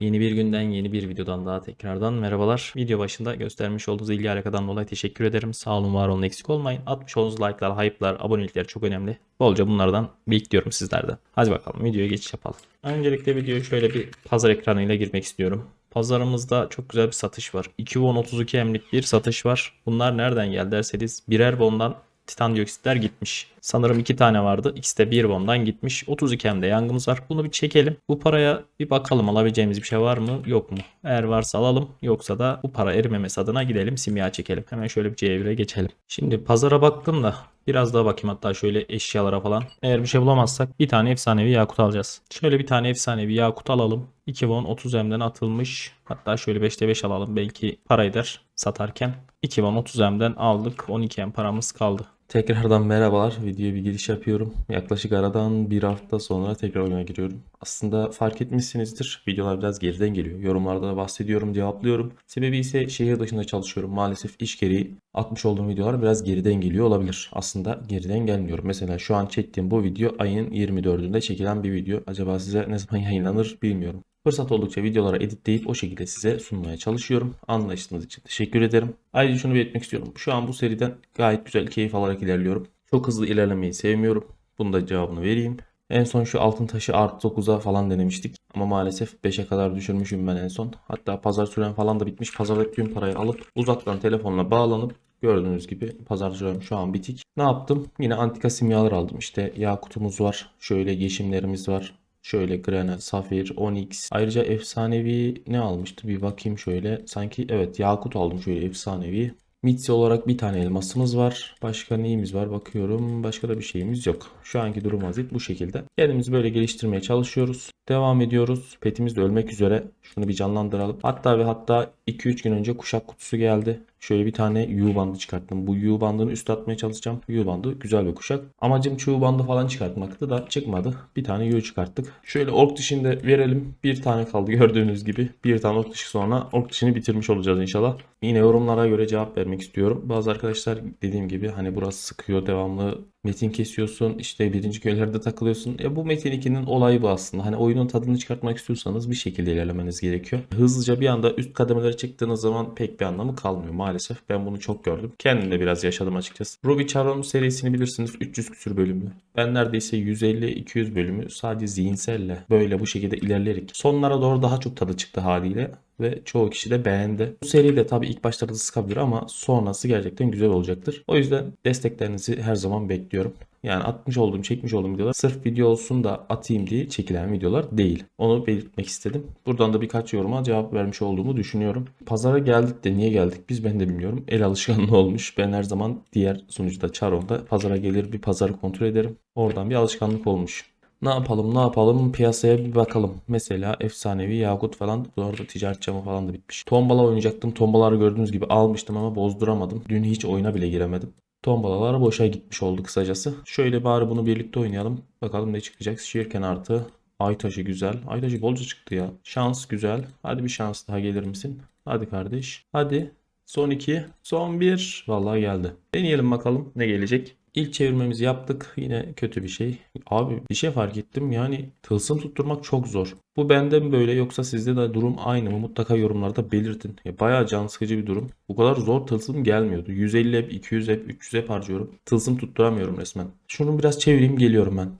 Yeni bir günden yeni bir videodan daha tekrardan merhabalar. Video başında göstermiş olduğunuz ilgi alakadan dolayı teşekkür ederim. Sağ olun var olun eksik olmayın. Atmış olduğunuz like'lar, hype'lar, abonelikler çok önemli. Bolca bunlardan bekliyorum sizlerden. Hadi bakalım videoya geçiş yapalım. Öncelikle videoya şöyle bir pazar ekranıyla girmek istiyorum. Pazarımızda çok güzel bir satış var. 2 won 32 emlik bir satış var. Bunlar nereden geldi derseniz birer bondan titan dioksitler gitmiş. Sanırım iki tane vardı. İkisi de bir bondan gitmiş. 32 M'de yangımız var. Bunu bir çekelim. Bu paraya bir bakalım alabileceğimiz bir şey var mı yok mu? Eğer varsa alalım. Yoksa da bu para erimemesi adına gidelim simya çekelim. Hemen şöyle bir C1'e geçelim. Şimdi pazara baktım da biraz daha bakayım hatta şöyle eşyalara falan. Eğer bir şey bulamazsak bir tane efsanevi yakut alacağız. Şöyle bir tane efsanevi yakut alalım. 2 won 30 M'den atılmış. Hatta şöyle 5'te 5 alalım. Belki para eder satarken. 2 won 30 M'den aldık. 12 M paramız kaldı. Tekrardan merhabalar. Videoya bir giriş yapıyorum. Yaklaşık aradan bir hafta sonra tekrar oyuna giriyorum. Aslında fark etmişsinizdir. Videolar biraz geriden geliyor. Yorumlarda da bahsediyorum, cevaplıyorum. Sebebi ise şehir dışında çalışıyorum. Maalesef iş gereği atmış olduğum videolar biraz geriden geliyor olabilir. Aslında geriden gelmiyor. Mesela şu an çektiğim bu video ayın 24'ünde çekilen bir video. Acaba size ne zaman yayınlanır bilmiyorum. Fırsat oldukça videolara editleyip o şekilde size sunmaya çalışıyorum. Anlayışınız için teşekkür ederim. Ayrıca şunu belirtmek istiyorum. Şu an bu seriden gayet güzel keyif alarak ilerliyorum. Çok hızlı ilerlemeyi sevmiyorum. Bunun da cevabını vereyim. En son şu altın taşı artı 9'a falan denemiştik. Ama maalesef 5'e kadar düşürmüşüm ben en son. Hatta pazar süren falan da bitmiş. Pazardaki tüm parayı alıp uzaktan telefonla bağlanıp Gördüğünüz gibi pazar sürem şu an bitik. Ne yaptım? Yine antika simyalar aldım. İşte yakutumuz var. Şöyle yeşimlerimiz var. Şöyle granat, safir, onyx. Ayrıca efsanevi ne almıştı? Bir bakayım şöyle. Sanki evet yakut aldım şöyle efsanevi. Mitsi olarak bir tane elmasımız var. Başka neyimiz var bakıyorum. Başka da bir şeyimiz yok. Şu anki durum vaziyet bu şekilde. Kendimizi böyle geliştirmeye çalışıyoruz. Devam ediyoruz. Petimiz de ölmek üzere. Şunu bir canlandıralım. Hatta ve hatta 2-3 gün önce kuşak kutusu geldi. Şöyle bir tane U bandı çıkarttım. Bu U bandını üst atmaya çalışacağım. U bandı güzel bir kuşak. Amacım Q bandı falan çıkartmaktı da çıkmadı. Bir tane U çıkarttık. Şöyle ork dişinde verelim. Bir tane kaldı gördüğünüz gibi. Bir tane ork dişi sonra ork dişini bitirmiş olacağız inşallah. Yine yorumlara göre cevap vermek istiyorum. Bazı arkadaşlar dediğim gibi hani burası sıkıyor devamlı metin kesiyorsun işte birinci köylerde takılıyorsun. Ya bu metin 2'nin olayı bu aslında. Hani oyunun tadını çıkartmak istiyorsanız bir şekilde ilerlemeniz gerekiyor. Hızlıca bir anda üst kademelere çıktığınız zaman pek bir anlamı kalmıyor maalesef. Ben bunu çok gördüm. Kendim de biraz yaşadım açıkçası. Ruby Charon serisini bilirsiniz 300 küsür bölümü. Ben neredeyse 150-200 bölümü sadece zihinselle böyle bu şekilde ilerleyerek sonlara doğru daha çok tadı çıktı haliyle ve çoğu kişi de beğendi. Bu seri de tabii ilk başlarda sıkabilir ama sonrası gerçekten güzel olacaktır. O yüzden desteklerinizi her zaman bekliyorum. Yani atmış olduğum, çekmiş olduğum videolar sırf video olsun da atayım diye çekilen videolar değil. Onu belirtmek istedim. Buradan da birkaç yoruma cevap vermiş olduğumu düşünüyorum. Pazara geldik de niye geldik biz ben de bilmiyorum. El alışkanlığı olmuş. Ben her zaman diğer sunucuda Charon'da pazara gelir bir pazarı kontrol ederim. Oradan bir alışkanlık olmuş. Ne yapalım ne yapalım piyasaya bir bakalım. Mesela efsanevi yakut falan bu arada ticaret camı falan da bitmiş. Tombala oynayacaktım. Tombalaları gördüğünüz gibi almıştım ama bozduramadım. Dün hiç oyuna bile giremedim. Tombalalar boşa gitmiş oldu kısacası. Şöyle bari bunu birlikte oynayalım. Bakalım ne çıkacak. Şiirken artı. Ay taşı güzel. Ay taşı bolca çıktı ya. Şans güzel. Hadi bir şans daha gelir misin? Hadi kardeş. Hadi. Son 2. Son 1. Vallahi geldi. Deneyelim bakalım ne gelecek. İlk çevirmemizi yaptık. Yine kötü bir şey. Abi bir şey fark ettim. Yani tılsım tutturmak çok zor. Bu bende mi böyle yoksa sizde de durum aynı mı? Mutlaka yorumlarda belirtin. Ya bayağı can sıkıcı bir durum. Bu kadar zor tılsım gelmiyordu. 150 hep, 200 hep, 300 hep harcıyorum. Tılsım tutturamıyorum resmen. Şunu biraz çevireyim geliyorum ben.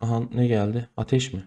Aha ne geldi? Ateş mi?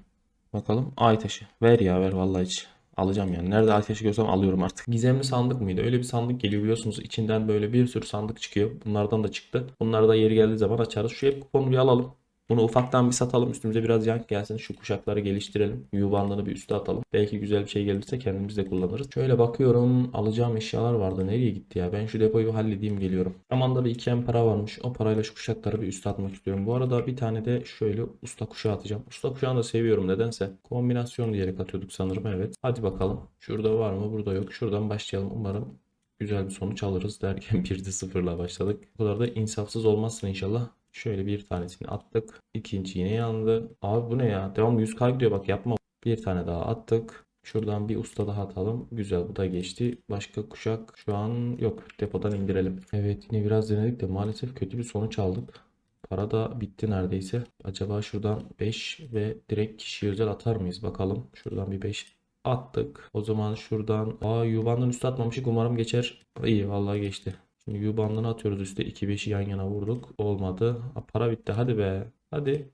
Bakalım. Ay taşı. Ver ya ver vallahi hiç. Alacağım yani. Nerede ateş görsem alıyorum artık. Gizemli sandık mıydı? Öyle bir sandık geliyor biliyorsunuz. İçinden böyle bir sürü sandık çıkıyor. Bunlardan da çıktı. Bunları da yeri geldiği zaman açarız. Şu hep kuponu bir alalım. Bunu ufaktan bir satalım. Üstümüze biraz yank gelsin. Şu kuşakları geliştirelim. Bandını bir üste atalım. Belki güzel bir şey gelirse kendimiz de kullanırız. Şöyle bakıyorum. Alacağım eşyalar vardı. Nereye gitti ya? Ben şu depoyu halledeyim geliyorum. Zamanda bir iki em para varmış. O parayla şu kuşakları bir üste atmak istiyorum. Bu arada bir tane de şöyle usta kuşağı atacağım. Usta kuşağını da seviyorum nedense. Kombinasyon diyerek atıyorduk sanırım. Evet. Hadi bakalım. Şurada var mı? Burada yok. Şuradan başlayalım. Umarım güzel bir sonuç alırız derken 1'de 0'la başladık. Bu kadar da insafsız olmazsın inşallah. Şöyle bir tanesini attık. İkinci yine yandı. Abi bu ne ya? Devam 100k gidiyor bak yapma. Bir tane daha attık. Şuradan bir usta daha atalım. Güzel bu da geçti. Başka kuşak şu an yok. Depodan indirelim. Evet yine biraz denedik de maalesef kötü bir sonuç aldık. Para da bitti neredeyse. Acaba şuradan 5 ve direkt kişiye özel atar mıyız bakalım. Şuradan bir 5 attık. O zaman şuradan aa yubandan üstü atmamışık umarım geçer. İyi vallahi geçti. Şimdi yubandan atıyoruz üstte 2-5'i yan yana vurduk. Olmadı. Aa, para bitti hadi be. Hadi.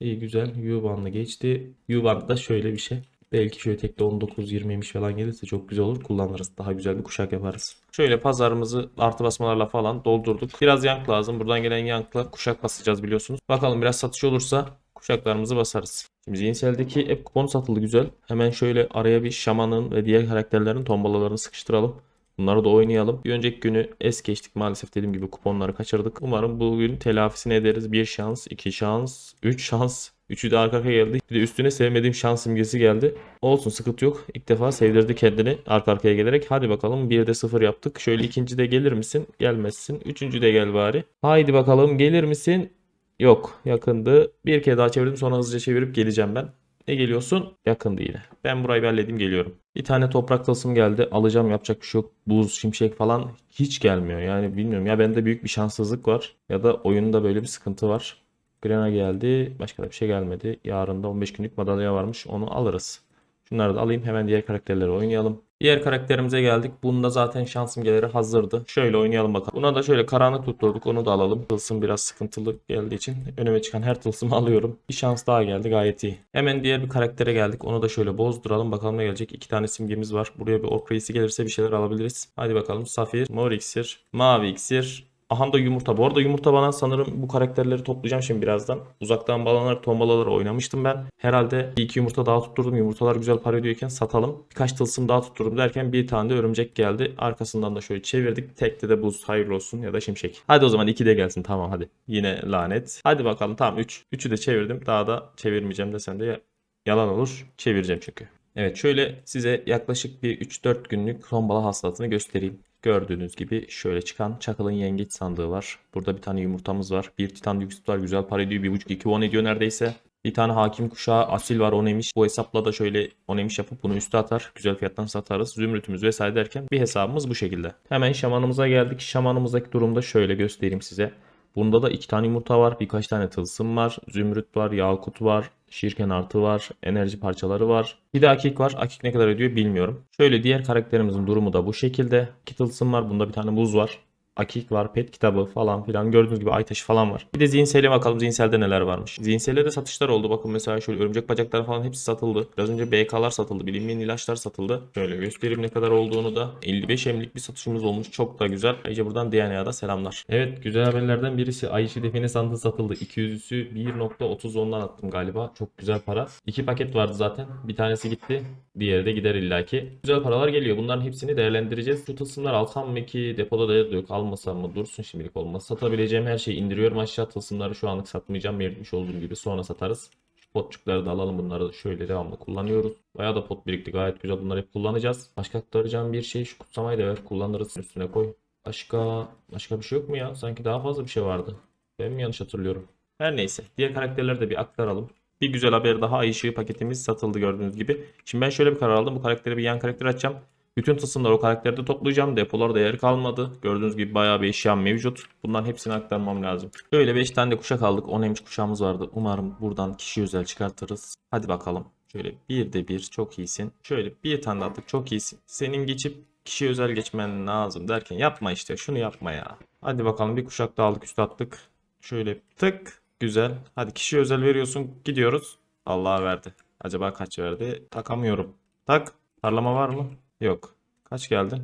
İyi güzel. Yubanlı geçti. Yuban'da da şöyle bir şey. Belki şöyle tekte 19-20'ymiş falan gelirse çok güzel olur. Kullanırız. Daha güzel bir kuşak yaparız. Şöyle pazarımızı artı basmalarla falan doldurduk. Biraz yank lazım. Buradan gelen yankla kuşak basacağız biliyorsunuz. Bakalım biraz satış olursa kuşaklarımızı basarız. Şimdi Zinsel'deki app kuponu satıldı güzel. Hemen şöyle araya bir şamanın ve diğer karakterlerin tombalalarını sıkıştıralım. Bunları da oynayalım. Bir önceki günü es geçtik maalesef dediğim gibi kuponları kaçırdık. Umarım bugün telafisini ederiz. Bir şans, iki şans, üç şans. Üçü de arka arkaya geldi. Bir de üstüne sevmediğim şans simgesi geldi. Olsun sıkıntı yok. İlk defa sevdirdi kendini arka arkaya gelerek. Hadi bakalım bir de sıfır yaptık. Şöyle ikinci de gelir misin? Gelmezsin. Üçüncü de gel bari. Haydi bakalım gelir misin? Yok yakındı. Bir kere daha çevirdim sonra hızlıca çevirip geleceğim ben. Ne geliyorsun? Yakındı yine. Ben burayı bir halledeyim geliyorum. Bir tane toprak tılsım geldi. Alacağım yapacak bir şey yok. Buz, şimşek falan hiç gelmiyor. Yani bilmiyorum ya bende büyük bir şanssızlık var. Ya da oyunda böyle bir sıkıntı var. Grena geldi. Başka da bir şey gelmedi. Yarın da 15 günlük madalya varmış. Onu alırız. Şunları da alayım. Hemen diğer karakterleri oynayalım. Diğer karakterimize geldik. Bunda zaten şans simgeleri hazırdı. Şöyle oynayalım bakalım. Buna da şöyle karanlık tutturduk. Onu da alalım. Tılsım biraz sıkıntılı geldiği için önüme çıkan her tılsımı alıyorum. Bir şans daha geldi gayet iyi. Hemen diğer bir karaktere geldik. Onu da şöyle bozduralım. Bakalım ne gelecek. İki tane simgemiz var. Buraya bir ork reisi gelirse bir şeyler alabiliriz. Hadi bakalım. Safir, mor iksir, mavi iksir, Aha da yumurta. Bu arada yumurta bana sanırım bu karakterleri toplayacağım şimdi birazdan. Uzaktan balonlar, tombalaları oynamıştım ben. Herhalde iki yumurta daha tutturdum. Yumurtalar güzel para ediyorken satalım. Birkaç tılsım daha tutturdum derken bir tane de örümcek geldi. Arkasından da şöyle çevirdik. Tekte de buz hayırlı olsun ya da şimşek. Hadi o zaman iki de gelsin tamam hadi. Yine lanet. Hadi bakalım tamam 3. Üç. 3'ü de çevirdim. Daha da çevirmeyeceğim desem de ya- yalan olur. Çevireceğim çünkü. Evet şöyle size yaklaşık bir 3-4 günlük tombala hasılatını göstereyim. Gördüğünüz gibi şöyle çıkan Çakıl'ın yengeç sandığı var. Burada bir tane yumurtamız var. Bir titan var. Güzel para ediyor. 1.5-2 won ediyor neredeyse. Bir tane hakim kuşağı asil var onemiş. Bu hesapla da şöyle onemiş yapıp bunu üste atar. Güzel fiyattan satarız. Zümrütümüz vesaire derken bir hesabımız bu şekilde. Hemen şamanımıza geldik. Şamanımızdaki durumda şöyle göstereyim size. Bunda da iki tane yumurta var. Birkaç tane tılsım var. Zümrüt var. Yakut var. Şirken artı var. Enerji parçaları var. Bir de akik var. Akik ne kadar ödüyor bilmiyorum. Şöyle diğer karakterimizin durumu da bu şekilde. İki tılsım var. Bunda bir tane buz var. Akik var, pet kitabı falan filan. Gördüğünüz gibi ay taşı falan var. Bir de zihinsele bakalım zihinselde neler varmış. Zihinselde de satışlar oldu. Bakın mesela şöyle örümcek bacakları falan hepsi satıldı. Biraz önce BK'lar satıldı. Bilinmeyen ilaçlar satıldı. Şöyle göstereyim ne kadar olduğunu da. 55 emlik bir satışımız olmuş. Çok da güzel. Ayrıca buradan DNA'da selamlar. Evet güzel haberlerden birisi Ayşe define sandığı satıldı. 200'üsü 1.30 attım galiba. Çok güzel para. İki paket vardı zaten. Bir tanesi gitti. Diğeri de gider illaki. Güzel paralar geliyor. Bunların hepsini değerlendireceğiz. Şu tılsımları alsam mı ki depoda da yok. Almasam mı? Dursun şimdilik olmaz. Satabileceğim her şeyi indiriyorum aşağı. Tılsımları şu anlık satmayacağım. Belirtmiş olduğum gibi sonra satarız. Potçukları da alalım. Bunları da şöyle devamlı kullanıyoruz. Bayağı da pot birikti. Gayet güzel. Bunları hep kullanacağız. Başka aktaracağım bir şey. Şu kutsamayı da ver. Kullanırız. Üstüne koy. Başka başka bir şey yok mu ya? Sanki daha fazla bir şey vardı. Ben mi yanlış hatırlıyorum? Her neyse. Diğer karakterleri de bir aktaralım. Bir güzel haber daha Ay ışığı paketimiz satıldı gördüğünüz gibi. Şimdi ben şöyle bir karar aldım. Bu karakteri bir yan karakter açacağım. Bütün tılsımları o karakterde toplayacağım. Depolarda yer kalmadı. Gördüğünüz gibi bayağı bir eşyam mevcut. Bunların hepsini aktarmam lazım. Böyle 5 tane de kuşak aldık. 10 emiş kuşağımız vardı. Umarım buradan kişi özel çıkartırız. Hadi bakalım. Şöyle bir de bir çok iyisin. Şöyle bir tane attık çok iyisin. Senin geçip kişi özel geçmen lazım derken yapma işte şunu yapma ya. Hadi bakalım bir kuşak da aldık üstü attık. Şöyle tık güzel. Hadi kişi özel veriyorsun gidiyoruz. Allah verdi. Acaba kaç verdi? Takamıyorum. Tak. Parlama var mı? Yok. Kaç geldin?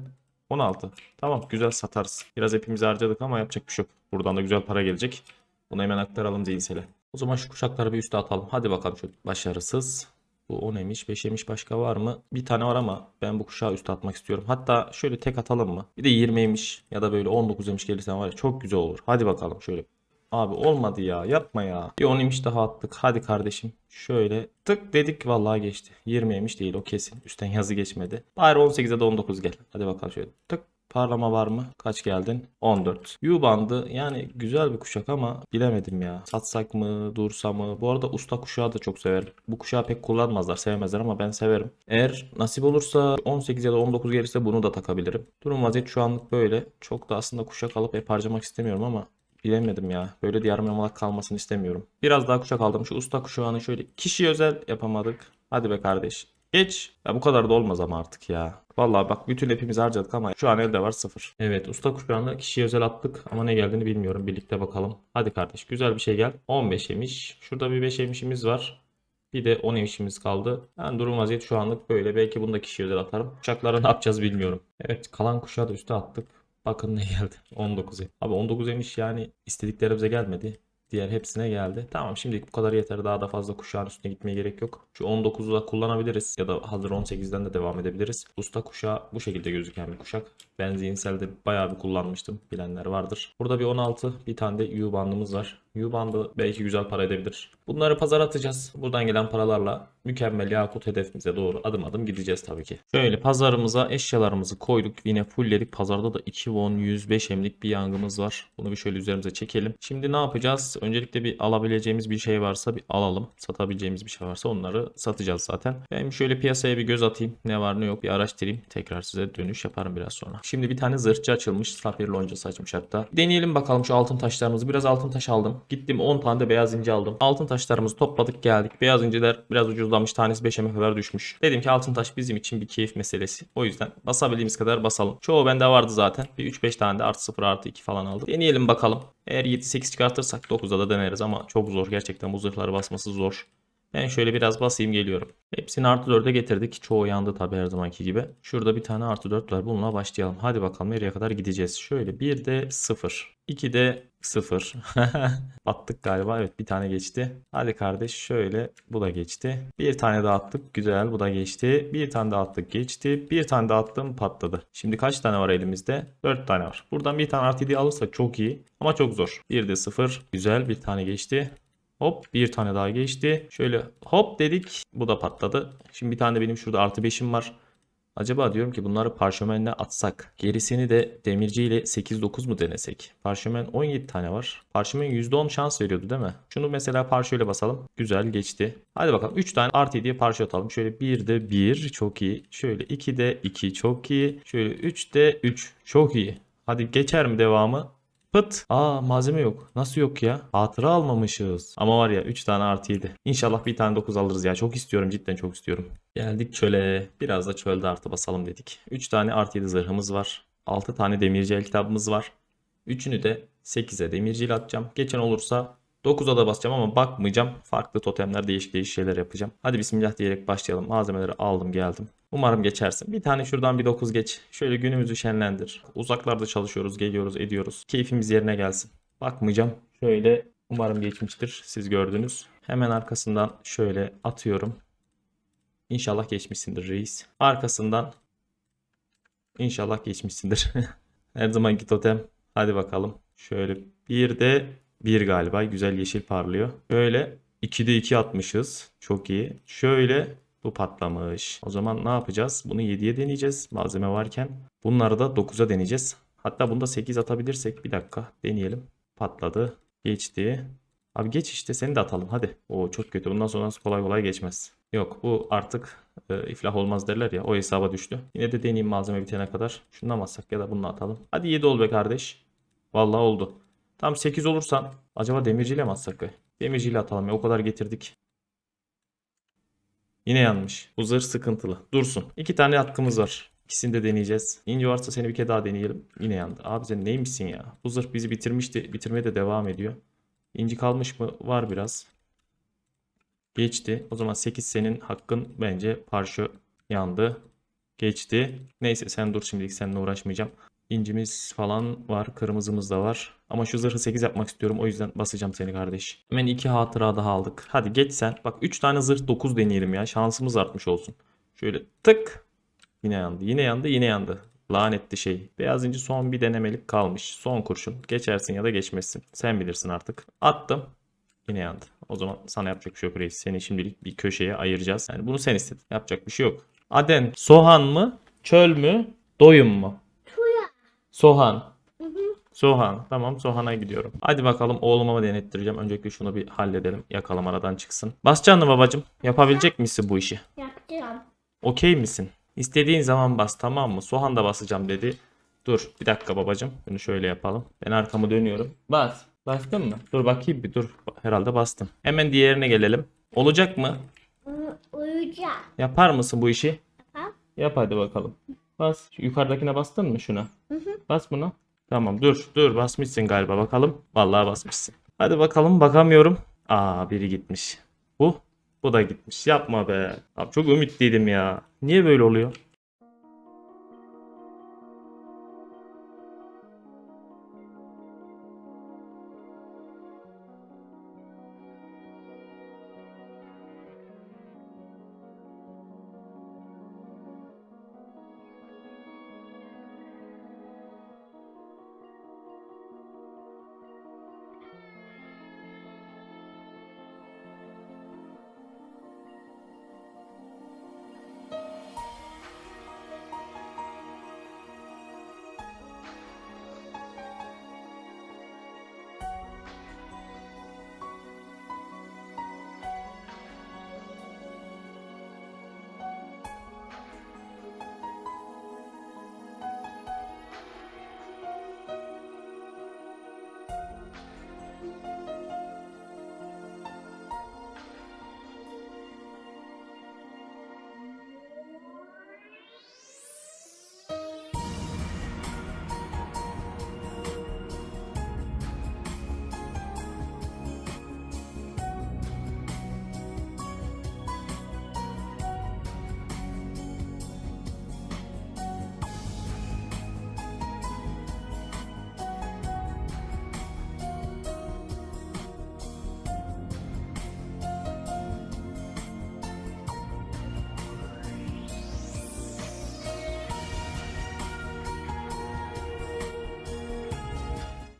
16. Tamam güzel satarız. Biraz hepimizi harcadık ama yapacak bir şey yok. Buradan da güzel para gelecek. Bunu hemen aktaralım zihinsele. O zaman şu kuşakları bir üste atalım. Hadi bakalım şu başarısız. Bu 10 emiş 5 emiş başka var mı? Bir tane var ama ben bu kuşağı üste atmak istiyorum. Hatta şöyle tek atalım mı? Bir de 20 emiş ya da böyle 19 emiş gelirse var ya çok güzel olur. Hadi bakalım şöyle. Abi olmadı ya yapma ya. Bir 10 emiş daha attık. Hadi kardeşim. Şöyle tık dedik vallahi geçti. 20 emiş değil o kesin. Üstten yazı geçmedi. Bari 18'e de 19 gel. Hadi bakalım şöyle tık. Parlama var mı? Kaç geldin? 14. U bandı yani güzel bir kuşak ama bilemedim ya. Satsak mı, dursa mı? Bu arada usta kuşağı da çok severim. Bu kuşağı pek kullanmazlar, sevmezler ama ben severim. Eğer nasip olursa 18 ya da 19 gelirse bunu da takabilirim. Durum vaziyet şu anlık böyle. Çok da aslında kuşak alıp hep harcamak istemiyorum ama Bilemedim ya. Böyle yarım yamalak kalmasını istemiyorum. Biraz daha kuşak aldım. Şu usta kuşağını şöyle kişi özel yapamadık. Hadi be kardeş. Geç. Ya bu kadar da olmaz ama artık ya. Vallahi bak bütün hepimiz harcadık ama şu an elde var sıfır. Evet usta kuşağını kişiye özel attık ama ne geldiğini bilmiyorum. Birlikte bakalım. Hadi kardeş güzel bir şey gel. 15 yemiş. Şurada bir 5 yemişimiz var. Bir de 10 yemişimiz kaldı. Yani durum vaziyet şu anlık böyle. Belki bunu da kişiye özel atarım. Kuşaklara ne yapacağız bilmiyorum. Evet kalan kuşağı da üste attık. Bakın ne geldi. 19 em- Abi 19 emiş yani istediklerimize gelmedi. Diğer hepsine geldi. Tamam şimdilik bu kadar yeter. Daha da fazla kuşağın üstüne gitmeye gerek yok. Şu 19'u da kullanabiliriz. Ya da hazır 18'den de devam edebiliriz. Usta kuşağı bu şekilde gözüken bir kuşak. Ben zihinselde bayağı bir kullanmıştım. Bilenler vardır. Burada bir 16 bir tane de U bandımız var. U bandı belki güzel para edebilir. Bunları pazara atacağız. Buradan gelen paralarla mükemmel yakut hedefimize doğru adım adım gideceğiz tabii ki. Şöyle pazarımıza eşyalarımızı koyduk. Yine fullledik. Pazarda da 2 won 105 emlik bir yangımız var. Bunu bir şöyle üzerimize çekelim. Şimdi ne yapacağız? Öncelikle bir alabileceğimiz bir şey varsa bir alalım. Satabileceğimiz bir şey varsa onları satacağız zaten. Ben şöyle piyasaya bir göz atayım. Ne var ne yok bir araştırayım. Tekrar size dönüş yaparım biraz sonra. Şimdi bir tane zırhçı açılmış. Safir loncası açmış hatta. Deneyelim bakalım şu altın taşlarımızı. Biraz altın taş aldım. Gittim 10 tane de beyaz inci aldım. Altın taşlarımızı topladık geldik. Beyaz inciler biraz ucuzlamış. Tanesi 5 kadar düşmüş. Dedim ki altın taş bizim için bir keyif meselesi. O yüzden basabildiğimiz kadar basalım. Çoğu bende vardı zaten. Bir 3-5 tane de artı 0 artı 2 falan aldım. Deneyelim bakalım. Eğer 7-8 çıkartırsak 9'da da deneriz ama çok zor. Gerçekten bu zırhları basması zor. Ben şöyle biraz basayım geliyorum. Hepsini artı 4'e getirdik. Çoğu yandı tabi her zamanki gibi. Şurada bir tane artı 4 var. Bununla başlayalım. Hadi bakalım nereye kadar gideceğiz. Şöyle bir de 0. 2 de 0. Attık galiba. Evet bir tane geçti. Hadi kardeş şöyle bu da geçti. Bir tane daha attık. Güzel bu da geçti. Bir tane daha attık geçti. Bir tane daha attım patladı. Şimdi kaç tane var elimizde? 4 tane var. Buradan bir tane artı 7 alırsak çok iyi. Ama çok zor. Bir de 0. Güzel bir tane geçti. Hop bir tane daha geçti. Şöyle hop dedik. Bu da patladı. Şimdi bir tane de benim şurada artı 5'im var. Acaba diyorum ki bunları parşömenle atsak. Gerisini de demirciyle 8-9 mu denesek? Parşömen 17 tane var. Parşömen %10 şans veriyordu değil mi? Şunu mesela parşöyle basalım. Güzel geçti. Hadi bakalım 3 tane artı 7'ye parça atalım. Şöyle 1 de 1 çok iyi. Şöyle 2 de 2 çok iyi. Şöyle 3 de 3 çok iyi. Hadi geçer mi devamı? Pıt. Aa malzeme yok. Nasıl yok ya? Hatıra almamışız. Ama var ya 3 tane artı 7. İnşallah bir tane 9 alırız ya. Çok istiyorum cidden çok istiyorum. Geldik çöle. Biraz da çölde artı basalım dedik. 3 tane artı 7 zırhımız var. 6 tane demirci el kitabımız var. Üçünü de 8'e demirciyle atacağım. Geçen olursa 9'a da basacağım ama bakmayacağım. Farklı totemler değişik değişik şeyler yapacağım. Hadi bismillah diyerek başlayalım. Malzemeleri aldım geldim. Umarım geçersin. Bir tane şuradan bir 9 geç. Şöyle günümüzü şenlendir. Uzaklarda çalışıyoruz, geliyoruz, ediyoruz. Keyfimiz yerine gelsin. Bakmayacağım. Şöyle umarım geçmiştir. Siz gördünüz. Hemen arkasından şöyle atıyorum. İnşallah geçmişsindir reis. Arkasından İnşallah geçmişsindir. Her zamanki totem. Hadi bakalım. Şöyle bir de bir galiba. Güzel yeşil parlıyor. Böyle 2'de 2 atmışız. Çok iyi. Şöyle bu patlamış. O zaman ne yapacağız? Bunu 7'ye deneyeceğiz. Malzeme varken. Bunları da 9'a deneyeceğiz. Hatta bunda 8 atabilirsek. Bir dakika deneyelim. Patladı. Geçti. Abi geç işte seni de atalım hadi. O çok kötü. Bundan sonra kolay kolay geçmez. Yok bu artık e, iflah olmaz derler ya. O hesaba düştü. Yine de deneyeyim malzeme bitene kadar. Şundan atsak ya da bunu atalım. Hadi 7 ol be kardeş. Vallahi oldu. Tam 8 olursan acaba demirciyle mi atsak be? Demirciyle atalım ya. O kadar getirdik. Yine yanmış. Bu zırh sıkıntılı. Dursun. İki tane hakkımız var. İkisini de deneyeceğiz. İnci varsa seni bir kere daha deneyelim. Yine yandı. Abi sen neymişsin ya? Bu zırh bizi bitirmişti. Bitirmeye de devam ediyor. İnci kalmış mı? Var biraz. Geçti. O zaman 8 senin hakkın bence parşö yandı. Geçti. Neyse sen dur şimdilik seninle uğraşmayacağım. İncimiz falan var. Kırmızımız da var. Ama şu zırhı 8 yapmak istiyorum. O yüzden basacağım seni kardeş. Hemen 2 hatıra daha aldık. Hadi geç sen. Bak 3 tane zırh 9 deneyelim ya. Şansımız artmış olsun. Şöyle tık. Yine yandı. Yine yandı. Yine yandı. Lanetli şey. Beyaz inci son bir denemelik kalmış. Son kurşun. Geçersin ya da geçmezsin. Sen bilirsin artık. Attım. Yine yandı. O zaman sana yapacak bir şey yok reis. Seni şimdilik bir köşeye ayıracağız. Yani bunu sen istedin. Yapacak bir şey yok. Aden Soğan mı? Çöl mü? Doyum mu? Soğan. Soğan. Tamam Soğan'a gidiyorum. Hadi bakalım oğluma denettireceğim. Öncelikle şunu bir halledelim. Yakalım aradan çıksın. Basacaksın mı babacım? Yapabilecek misin bu işi? Yapacağım. Okey misin? İstediğin zaman bas tamam mı? Soğan da basacağım dedi. Dur bir dakika babacım. Bunu şöyle yapalım. Ben arkamı dönüyorum. Bas. Bastın mı? Dur bakayım bir dur. Herhalde bastım. Hemen diğerine gelelim. Olacak mı? Hı, Uyuyacağım. Yapar mısın bu işi? Tamam. Yap hadi bakalım. Bas. Yukarıdakine bastın mı şuna? Bas buna. Tamam dur dur basmışsın galiba bakalım. Vallahi basmışsın. Hadi bakalım bakamıyorum. Aa biri gitmiş. Bu? Bu da gitmiş. Yapma be. Abi çok ümitliydim ya. Niye böyle oluyor?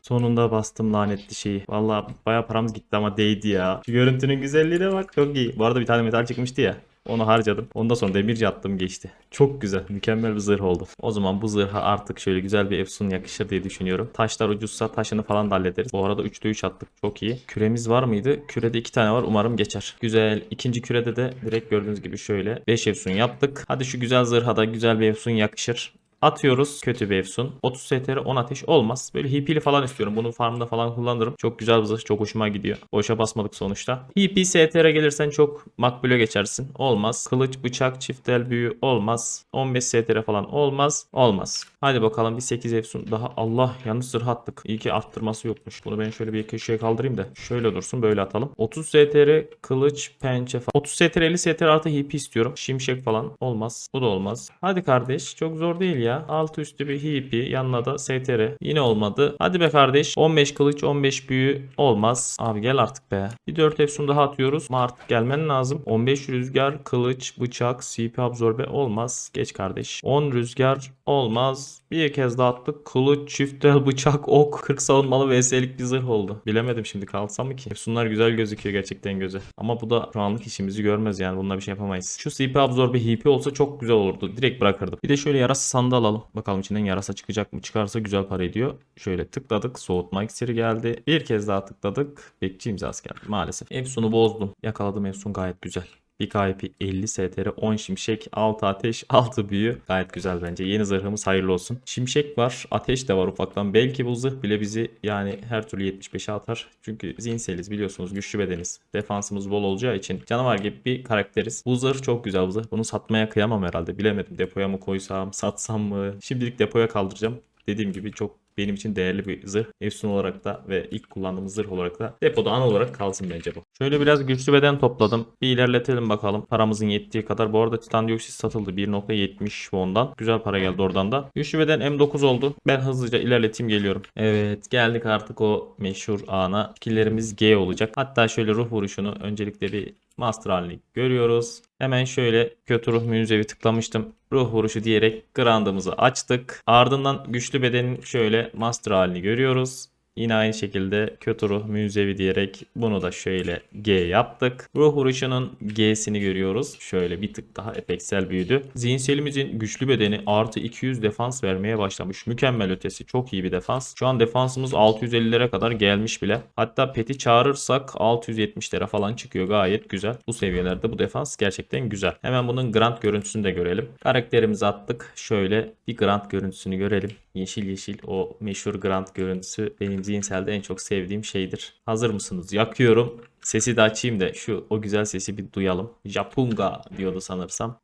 Sonunda bastım lanetli şeyi. Vallahi bayağı paramız gitti ama değdi ya. Şu görüntünün güzelliğine bak. Çok iyi. Bu arada bir tane metal çıkmıştı ya. Onu harcadım. Ondan sonra demirci attım geçti. Çok güzel. Mükemmel bir zırh oldu. O zaman bu zırha artık şöyle güzel bir efsun yakışır diye düşünüyorum. Taşlar ucuzsa taşını falan da hallederiz. Bu arada 3'te 3 attık. Çok iyi. Küremiz var mıydı? Kürede 2 tane var. Umarım geçer. Güzel. İkinci kürede de direkt gördüğünüz gibi şöyle 5 efsun yaptık. Hadi şu güzel zırha da güzel bir efsun yakışır. Atıyoruz. Kötü bir efsun. 30 STR 10 ateş olmaz. Böyle HP'li falan istiyorum. Bunu farmda falan kullanırım. Çok güzel bir zırh. Çok hoşuma gidiyor. Boşa basmadık sonuçta. HP STR gelirsen çok makbule geçersin. Olmaz. Kılıç, bıçak, çiftel büyü olmaz. 15 STR falan olmaz. Olmaz. Hadi bakalım bir 8 efsun daha. Allah yanlış zırh attık. İyi ki arttırması yokmuş. Bunu ben şöyle bir köşeye kaldırayım da. Şöyle dursun böyle atalım. 30 STR kılıç, pençe falan. 30 STR 50 STR artı HP istiyorum. Şimşek falan olmaz. Bu da olmaz. Hadi kardeş çok zor değil ya. Altı üstü bir HP yanına da STR. Yine olmadı. Hadi be kardeş. 15 kılıç 15 büyü olmaz. Abi gel artık be. Bir 4 efsun daha atıyoruz. Ama artık gelmen lazım. 15 rüzgar, kılıç, bıçak, CP absorbe olmaz. Geç kardeş. 10 rüzgar olmaz. Bir kez daha attık. Kılıç, çiftel, bıçak, ok. 40 savunmalı vs'lik bir zırh oldu. Bilemedim şimdi kalsam mı ki? Efsunlar güzel gözüküyor gerçekten göze. Ama bu da şu anlık işimizi görmez yani. Bununla bir şey yapamayız. Şu CP absorbe HP olsa çok güzel olurdu. Direkt bırakırdım. Bir de şöyle yarasa sandığı alalım. Bakalım içinden yarasa çıkacak mı? Çıkarsa güzel para ediyor. Şöyle tıkladık. Soğutma iksiri geldi. Bir kez daha tıkladık. Bekçi imzası geldi maalesef. Efsun'u bozdum. Yakaladım Efsun gayet güzel. KP 50 STR 10 şimşek 6 ateş 6 büyü gayet güzel bence. Yeni zırhımız hayırlı olsun. Şimşek var ateş de var ufaktan. Belki bu zırh bile bizi yani her türlü 75'e atar. Çünkü zihinseliz biliyorsunuz güçlü bedeniz. Defansımız bol olacağı için canavar gibi bir karakteriz. Bu zırh çok güzel bu zırh. Bunu satmaya kıyamam herhalde bilemedim. Depoya mı koysam satsam mı? Şimdilik depoya kaldıracağım. Dediğim gibi çok benim için değerli bir zırh. Efsun olarak da ve ilk kullandığımız zırh olarak da depoda an olarak kalsın bence bu. Şöyle biraz güçlü beden topladım. Bir ilerletelim bakalım. Paramızın yettiği kadar. Bu arada titan dioksit satıldı. 1.70 won'dan. Güzel para geldi oradan da. Güçlü beden M9 oldu. Ben hızlıca ilerleteyim geliyorum. Evet geldik artık o meşhur ana. Skilllerimiz G olacak. Hatta şöyle ruh vuruşunu öncelikle bir master halini görüyoruz. Hemen şöyle kötü ruh münzevi tıklamıştım. Ruh vuruşu diyerek grandımızı açtık. Ardından güçlü bedenin şöyle master halini görüyoruz. Yine aynı şekilde kötü ruh münzevi diyerek bunu da şöyle G yaptık. Ruh vuruşunun G'sini görüyoruz. Şöyle bir tık daha epeksel büyüdü. Zihinselimizin güçlü bedeni artı 200 defans vermeye başlamış. Mükemmel ötesi. Çok iyi bir defans. Şu an defansımız 650'lere kadar gelmiş bile. Hatta peti çağırırsak 670'lere falan çıkıyor. Gayet güzel. Bu seviyelerde bu defans gerçekten güzel. Hemen bunun Grand görüntüsünü de görelim. Karakterimizi attık. Şöyle bir Grand görüntüsünü görelim. Yeşil yeşil o meşhur Grand görüntüsü benim zihinselde en çok sevdiğim şeydir. Hazır mısınız? Yakıyorum. Sesi de açayım da şu o güzel sesi bir duyalım. Japunga diyordu sanırsam.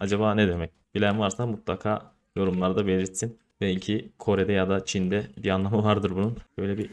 Acaba ne demek? Bilen varsa mutlaka yorumlarda belirtsin. Belki Kore'de ya da Çin'de bir anlamı vardır bunun. Böyle bir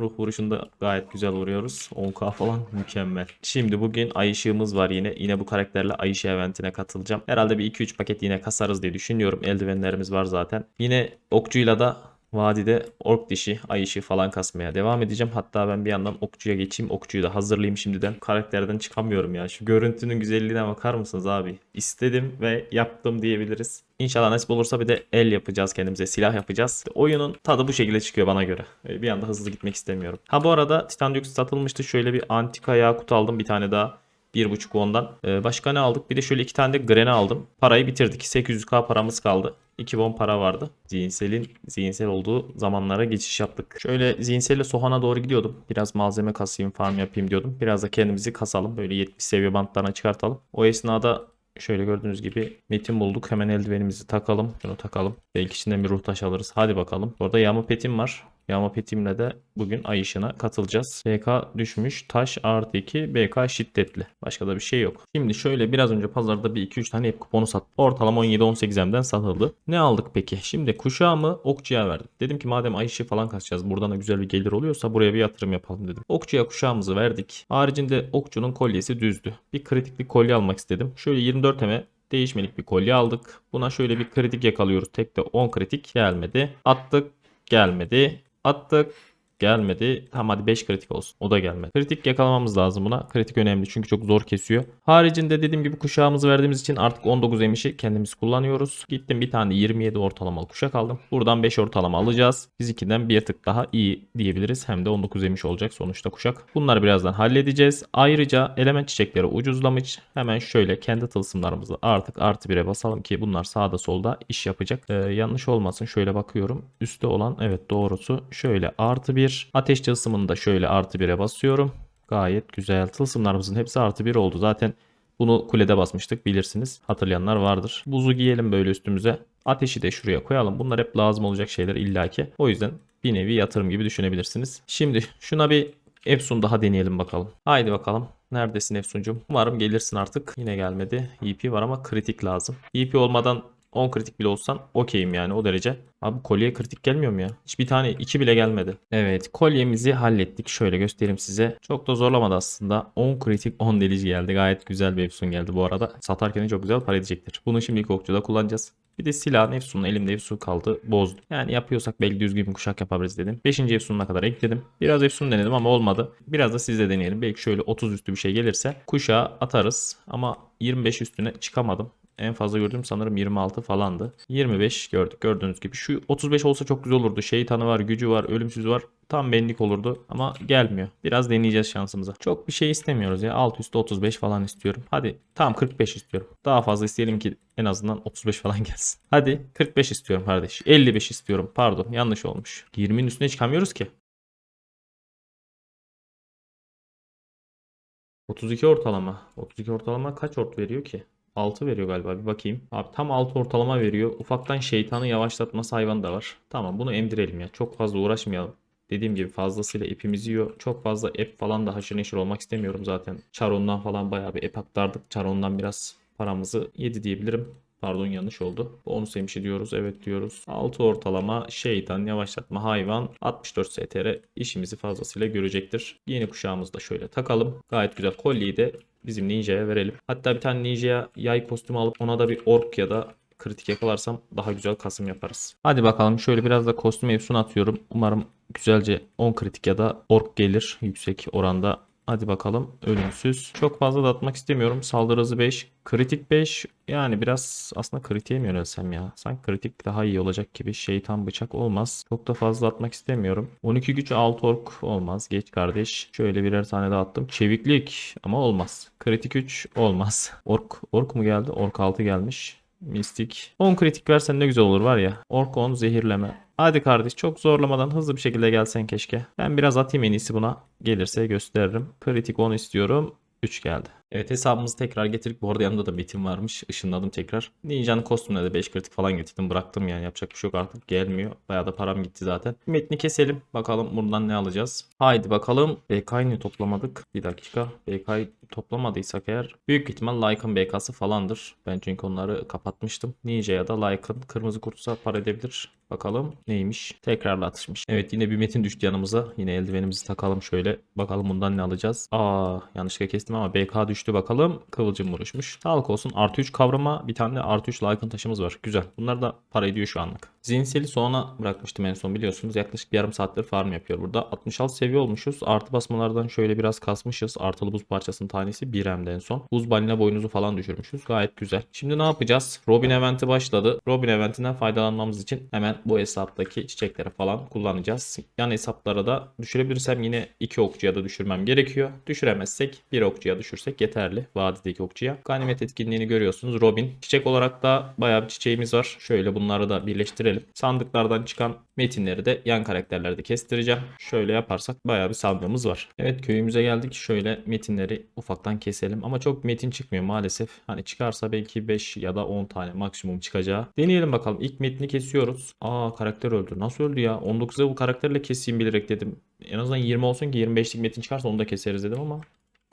ruh vuruşunda gayet güzel vuruyoruz. 10k falan mükemmel. Şimdi bugün ay ışığımız var yine. Yine bu karakterle ay ışığı eventine katılacağım. Herhalde bir 2-3 paket yine kasarız diye düşünüyorum. Eldivenlerimiz var zaten. Yine okçuyla da vadide ork dişi, ay ışığı falan kasmaya devam edeceğim. Hatta ben bir yandan okçuya geçeyim. Okçuyu da hazırlayayım şimdiden. Karakterden çıkamıyorum ya. Şu görüntünün güzelliğine bakar mısınız abi? İstedim ve yaptım diyebiliriz. İnşallah nasip olursa bir de el yapacağız kendimize. Silah yapacağız. Oyunun tadı bu şekilde çıkıyor bana göre. Ee, Bir anda hızlı gitmek istemiyorum. Ha bu arada Titan Dux satılmıştı. Şöyle bir antika yakut aldım. Bir tane daha. 1.5 won'dan. Ee, başka ne aldık? Bir de şöyle iki tane de grene aldım. Parayı bitirdik. 800k paramız kaldı. 2 won para vardı. Zihinselin zihinsel olduğu zamanlara geçiş yaptık. Şöyle zihinselle Sohan'a doğru gidiyordum. Biraz malzeme kasayım, farm yapayım diyordum. Biraz da kendimizi kasalım. Böyle 70 seviye bantlarına çıkartalım. O esnada şöyle gördüğünüz gibi metin bulduk. Hemen eldivenimizi takalım. Şunu takalım. Belki içinden bir ruh taş alırız. Hadi bakalım. Orada yağma petim var. Yağma petimle de bugün ay ışığına katılacağız. BK düşmüş. Taş artı 2. BK şiddetli. Başka da bir şey yok. Şimdi şöyle biraz önce pazarda bir 2-3 tane hep kuponu sattım. Ortalama 17-18M'den satıldı. Ne aldık peki? Şimdi kuşağımı okçuya verdim. Dedim ki madem ay ışığı falan kasacağız. Buradan da güzel bir gelir oluyorsa buraya bir yatırım yapalım dedim. Okçuya kuşağımızı verdik. Haricinde okçunun kolyesi düzdü. Bir kritik bir kolye almak istedim. Şöyle 24 M değişmelik bir kolye aldık. Buna şöyle bir kritik yakalıyoruz. Tek de 10 kritik gelmedi. Attık gelmedi. Attık gelmedi. Tamam hadi 5 kritik olsun. O da gelmedi. Kritik yakalamamız lazım buna. Kritik önemli çünkü çok zor kesiyor. Haricinde dediğim gibi kuşağımızı verdiğimiz için artık 19 emişi kendimiz kullanıyoruz. Gittim bir tane 27 ortalamalı kuşak aldım. Buradan 5 ortalama alacağız. Bizimkinden bir tık daha iyi diyebiliriz. Hem de 19 emiş olacak sonuçta kuşak. Bunları birazdan halledeceğiz. Ayrıca element çiçekleri ucuzlamış. Hemen şöyle kendi tılsımlarımızı artık artı 1'e basalım ki bunlar sağda solda iş yapacak. Ee, yanlış olmasın şöyle bakıyorum. Üste olan evet doğrusu şöyle artı 1. Ateş tılsımını da şöyle artı 1'e basıyorum. Gayet güzel. Tılsımlarımızın hepsi artı 1 oldu. Zaten bunu kulede basmıştık bilirsiniz. Hatırlayanlar vardır. Buzu giyelim böyle üstümüze. Ateşi de şuraya koyalım. Bunlar hep lazım olacak şeyler illaki. O yüzden bir nevi yatırım gibi düşünebilirsiniz. Şimdi şuna bir Epson daha deneyelim bakalım. Haydi bakalım. Neredesin Efsun'cum? Umarım gelirsin artık. Yine gelmedi. EP var ama kritik lazım. EP olmadan 10 kritik bile olsan okeyim yani o derece. Abi kolyeye kritik gelmiyor mu ya? Hiçbir tane 2 bile gelmedi. Evet kolyemizi hallettik. Şöyle göstereyim size. Çok da zorlamadı aslında. 10 kritik 10 delici geldi. Gayet güzel bir Epson geldi bu arada. Satarken de çok güzel para edecektir. Bunu şimdilik okçuda kullanacağız. Bir de silahın Efsun'un elimde Efsun kaldı. Bozdum. Yani yapıyorsak belki düzgün bir kuşak yapabiliriz dedim. 5. Efsun'una kadar ekledim. Biraz Efsun denedim ama olmadı. Biraz da siz de deneyelim. Belki şöyle 30 üstü bir şey gelirse kuşağı atarız. Ama 25 üstüne çıkamadım. En fazla gördüğüm sanırım 26 falandı. 25 gördük gördüğünüz gibi. Şu 35 olsa çok güzel olurdu. Şeytanı var, gücü var, ölümsüz var. Tam benlik olurdu ama gelmiyor. Biraz deneyeceğiz şansımıza. Çok bir şey istemiyoruz ya. Alt üstü 35 falan istiyorum. Hadi tam 45 istiyorum. Daha fazla isteyelim ki en azından 35 falan gelsin. Hadi 45 istiyorum kardeş. 55 istiyorum. Pardon yanlış olmuş. 20'nin üstüne çıkamıyoruz ki. 32 ortalama. 32 ortalama kaç ort veriyor ki? 6 veriyor galiba bir bakayım. Abi tam 6 ortalama veriyor. Ufaktan şeytanı yavaşlatması hayvanı da var. Tamam bunu emdirelim ya. Çok fazla uğraşmayalım. Dediğim gibi fazlasıyla ipimizi yiyor. Çok fazla ep falan da haşır neşir olmak istemiyorum zaten. Charon'dan falan bayağı bir ep aktardık. Charon'dan biraz paramızı yedi diyebilirim. Pardon yanlış oldu. Bonus emişi diyoruz. Evet diyoruz. 6 ortalama şeytan yavaşlatma hayvan 64 STR işimizi fazlasıyla görecektir. Yeni kuşağımızı da şöyle takalım. Gayet güzel kolyeyi de bizim ninja'ya verelim. Hatta bir tane ninja'ya yay kostümü alıp ona da bir ork ya da kritik yakalarsam daha güzel kasım yaparız. Hadi bakalım şöyle biraz da kostüm efsun atıyorum. Umarım güzelce 10 kritik ya da ork gelir yüksek oranda. Hadi bakalım ölümsüz. Çok fazla da atmak istemiyorum. Saldırı hızı 5. Kritik 5. Yani biraz aslında kritiğe mi yönelsem ya? Sanki kritik daha iyi olacak gibi. Şeytan bıçak olmaz. Çok da fazla atmak istemiyorum. 12 güç 6 ork olmaz. Geç kardeş. Şöyle birer tane daha attım. Çeviklik ama olmaz. Kritik 3 olmaz. Ork, ork mu geldi? Ork 6 gelmiş. Mistik. 10 kritik versen ne güzel olur var ya. Ork 10 zehirleme. Hadi kardeş çok zorlamadan hızlı bir şekilde gelsen keşke. Ben biraz atayım en iyisi buna. Gelirse gösteririm. Kritik 10 istiyorum. 3 geldi. Evet hesabımızı tekrar getirdik. Bu arada yanında da metin varmış. Işınladım tekrar. Ninja'nın kostümüne de 5 kritik falan getirdim. Bıraktım yani yapacak bir şey yok artık. Gelmiyor. Bayağı da param gitti zaten. Metni keselim. Bakalım buradan ne alacağız. Haydi bakalım. BK'yı toplamadık? Bir dakika. BK'yı toplamadıysak eğer büyük ihtimal Lycan BK'sı falandır. Ben çünkü onları kapatmıştım. Ninja ya da Lycan kırmızı kurtsa para edebilir. Bakalım neymiş? Tekrarla atışmış. Evet yine bir metin düştü yanımıza. Yine eldivenimizi takalım şöyle. Bakalım bundan ne alacağız? Aa yanlışlıkla kestim ama BK düştü bakalım. Kıvılcım vuruşmuş. Sağlık olsun. Artı 3 kavrama bir tane de artı 3 Lycan taşımız var. Güzel. Bunlar da para ediyor şu anlık. Zihinseli sona bırakmıştım en son biliyorsunuz. Yaklaşık bir yarım saattir farm yapıyor burada. 66 seviye olmuşuz. Artı basmalardan şöyle biraz kasmışız. Artılı buz parçasının tanesi 1 M'de en son. Buz balina boynuzu falan düşürmüşüz. Gayet güzel. Şimdi ne yapacağız? Robin eventi başladı. Robin eventinden faydalanmamız için hemen bu hesaptaki çiçekleri falan kullanacağız. Yan hesaplara da düşürebilirsem yine 2 okçuya da düşürmem gerekiyor. Düşüremezsek 1 okçuya düşürsek yeterli. Vadideki okçuya. Ganimet etkinliğini görüyorsunuz. Robin. Çiçek olarak da bayağı bir çiçeğimiz var. Şöyle bunları da birleştirelim. Sandıklardan çıkan metinleri de yan karakterlerde kestireceğim. Şöyle yaparsak bayağı bir sandığımız var. Evet köyümüze geldik. Şöyle metinleri ufaktan keselim. Ama çok metin çıkmıyor maalesef. Hani çıkarsa belki 5 ya da 10 tane maksimum çıkacağı. Deneyelim bakalım. İlk metni kesiyoruz. Aa karakter öldü. Nasıl öldü ya? 19'a bu karakterle keseyim bilerek dedim. En azından 20 olsun ki 25'lik metin çıkarsa onu da keseriz dedim ama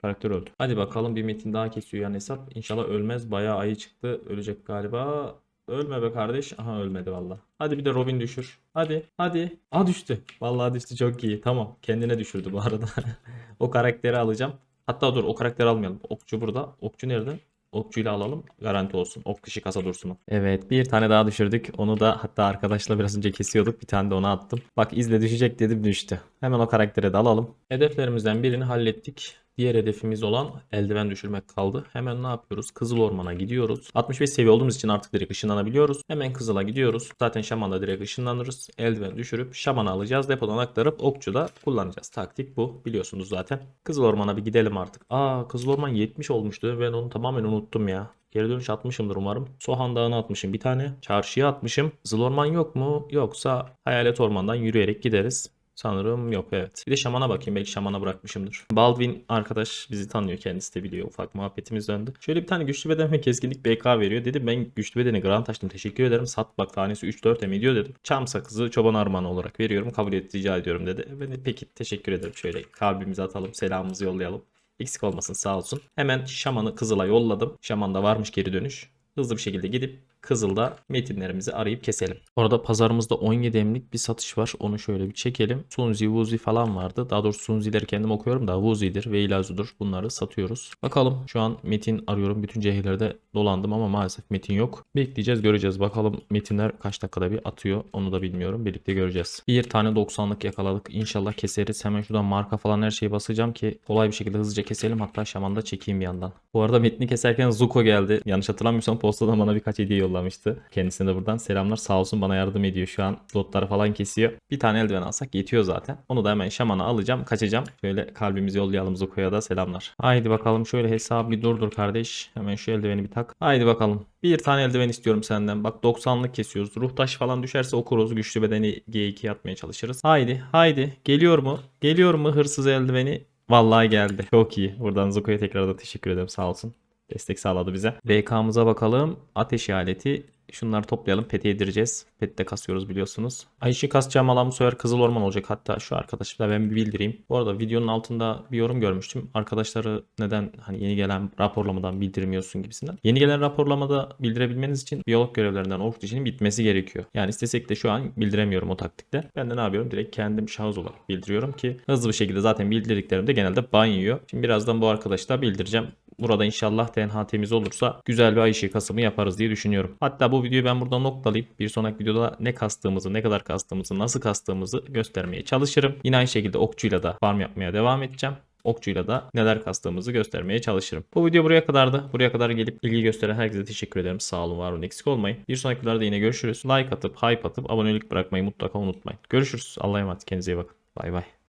Karakter öldü. Hadi bakalım bir metin daha kesiyor yan hesap. İnşallah ölmez. Bayağı ayı çıktı. Ölecek galiba. Ölme be kardeş. Aha ölmedi valla. Hadi bir de Robin düşür. Hadi. Hadi. Aa düştü. Vallahi düştü çok iyi. Tamam. Kendine düşürdü bu arada. o karakteri alacağım. Hatta dur o karakteri almayalım. Okçu burada. Okçu nerede? Okçuyla alalım. Garanti olsun. Ok kişi kasa dursun. o. Evet bir tane daha düşürdük. Onu da hatta arkadaşla biraz önce kesiyorduk. Bir tane de ona attım. Bak izle düşecek dedim düştü. Hemen o karaktere de alalım. Hedeflerimizden birini hallettik. Diğer hedefimiz olan eldiven düşürmek kaldı. Hemen ne yapıyoruz? Kızıl Orman'a gidiyoruz. 65 seviye olduğumuz için artık direkt ışınlanabiliyoruz. Hemen Kızıl'a gidiyoruz. Zaten Şaman'da direkt ışınlanırız. Eldiven düşürüp Şaman'a alacağız. Depodan aktarıp Okçu'da kullanacağız. Taktik bu. Biliyorsunuz zaten. Kızıl Orman'a bir gidelim artık. Aa Kızıl Orman 70 olmuştu. Ben onu tamamen unuttum ya. Geri dönüş atmışımdır umarım. Soğan Dağı'na atmışım bir tane. Çarşıya atmışım. Kızıl Orman yok mu? Yoksa Hayalet Orman'dan yürüyerek gideriz. Sanırım yok evet. Bir de şamana bakayım belki şamana bırakmışımdır. Baldwin arkadaş bizi tanıyor kendisi de biliyor ufak muhabbetimiz döndü. Şöyle bir tane güçlü beden ve keskinlik BK veriyor. Dedim ben güçlü bedeni grant açtım teşekkür ederim. Sat bak tanesi 3-4 em ediyor dedim. Çam sakızı çoban armağanı olarak veriyorum kabul et rica ediyorum dedi. Ben de peki teşekkür ederim şöyle kalbimizi atalım selamımızı yollayalım. Eksik olmasın sağ olsun. Hemen şamanı Kızıl'a yolladım. Şaman'da varmış geri dönüş. Hızlı bir şekilde gidip Kızıl'da metinlerimizi arayıp keselim. Orada pazarımızda 17 emlik bir satış var. Onu şöyle bir çekelim. Sunzi, Wuzi falan vardı. Daha doğrusu Sunzi'leri kendim okuyorum da Wuzi'dir, Veilazu'dur. Bunları satıyoruz. Bakalım şu an metin arıyorum. Bütün cehirlerde dolandım ama maalesef metin yok. Bekleyeceğiz göreceğiz. Bakalım metinler kaç dakikada bir atıyor. Onu da bilmiyorum. Birlikte göreceğiz. Bir tane 90'lık yakaladık. İnşallah keseriz. Hemen şuradan marka falan her şeyi basacağım ki kolay bir şekilde hızlıca keselim. Hatta şamanda çekeyim bir yandan. Bu arada metni keserken Zuko geldi. Yanlış hatırlamıyorsam postadan bana birkaç hediye yollamıştı. Kendisine de buradan selamlar. Sağ olsun bana yardım ediyor şu an. Slotları falan kesiyor. Bir tane eldiven alsak yetiyor zaten. Onu da hemen şamana alacağım. Kaçacağım. Şöyle kalbimizi yollayalım Zuko'ya da selamlar. Haydi bakalım şöyle hesabı bir durdur kardeş. Hemen şu eldiveni bir tak. Haydi bakalım. Bir tane eldiven istiyorum senden. Bak 90'lık kesiyoruz. Ruh taş falan düşerse okuruz. Güçlü bedeni G2 atmaya çalışırız. Haydi haydi. Geliyor mu? Geliyor mu hırsız eldiveni? Vallahi geldi. Çok iyi. Buradan Zuko'ya tekrar da teşekkür ederim. Sağ olsun. Destek sağladı bize. BK'mıza bakalım. Ateş aleti. Şunları toplayalım. Pete yedireceğiz. Pet de kasıyoruz biliyorsunuz. Ayşe kasacağım alan bu sefer Kızıl Orman olacak. Hatta şu arkadaşı da ben bir bildireyim. Bu arada videonun altında bir yorum görmüştüm. Arkadaşları neden hani yeni gelen raporlamadan bildirmiyorsun gibisinden. Yeni gelen raporlamada bildirebilmeniz için biyolog görevlerinden ork dişinin bitmesi gerekiyor. Yani istesek de şu an bildiremiyorum o taktikte. Ben de ne yapıyorum? Direkt kendim şahıs olarak bildiriyorum ki hızlı bir şekilde zaten bildirdiklerimde genelde ban yiyor. Şimdi birazdan bu arkadaşı da bildireceğim. Burada inşallah tenha temiz olursa güzel bir ay ışığı kasımı yaparız diye düşünüyorum. Hatta bu videoyu ben burada noktalayıp bir sonraki videoda ne kastığımızı, ne kadar kastığımızı, nasıl kastığımızı göstermeye çalışırım. Yine aynı şekilde okçuyla da farm yapmaya devam edeceğim. Okçuyla da neler kastığımızı göstermeye çalışırım. Bu video buraya kadardı. Buraya kadar gelip ilgi gösteren herkese teşekkür ederim. Sağ olun, var olun, eksik olmayın. Bir sonraki videoda yine görüşürüz. Like atıp, hype atıp, abonelik bırakmayı mutlaka unutmayın. Görüşürüz. Allah'a emanet. Kendinize iyi bakın. Bay bay.